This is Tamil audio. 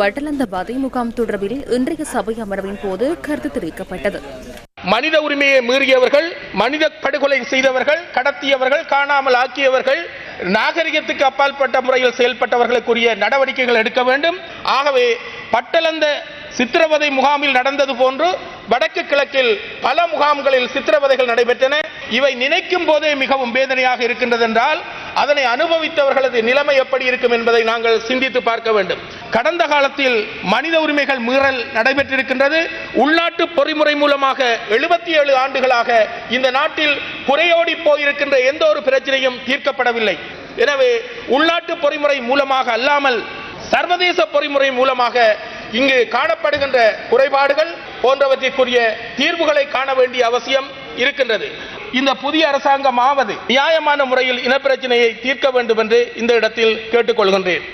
வட்டலந்த வதை முகாம் தொடர்பில் இன்றைய சபை அமர்வின் போது கருத்து தெரிவிக்கப்பட்டது. மனித உரிமையை மீறியவர்கள் மனித படுகொலை செய்தவர்கள் கடத்தியவர்கள் காணாமல் ஆக்கியவர்கள் நாகரிகத்துக்கு அப்பாற்பட்ட முறையில் செயல்பட்டவர்களுக்குரிய நடவடிக்கைகள் எடுக்க வேண்டும். ஆகவே பட்டலந்த சித்திரவதை முகாமில் நடந்தது போன்று வடக்கு கிழக்கில் பல முகாம்களில் சித்திரவதைகள் நடைபெற்றன. இவை நினைக்கும் போதே மிகவும் வேதனையாக இருக்கின்றது என்றால் அதனை அனுபவித்தவர்களது நிலைமை எப்படி இருக்கும் என்பதை நாங்கள் சிந்தித்து பார்க்க வேண்டும். கடந்த காலத்தில் மனித உரிமைகள் மீறல் நடைபெற்றிருக்கின்றது. உள்நாட்டு பொறிமுறை மூலமாக எழுபத்தி ஏழு ஆண்டுகளாக இந்த நாட்டில் குறையோடி போயிருக்கின்ற எந்த ஒரு பிரச்சனையும் தீர்க்கப்படவில்லை. எனவே உள்நாட்டு பொறிமுறை மூலமாக அல்லாமல் சர்வதேச பொறிமுறை மூலமாக இங்கு காணப்படுகின்ற குறைபாடுகள் போன்றவற்றிற்குரிய தீர்வுகளை காண வேண்டிய அவசியம் இருக்கின்றது. இந்த புதிய அரசாங்கமாவது நியாயமான முறையில் இனப்பிரச்சனையை தீர்க்க வேண்டும் என்று இந்த இடத்தில் கேட்டுக்கொள்கின்றேன்.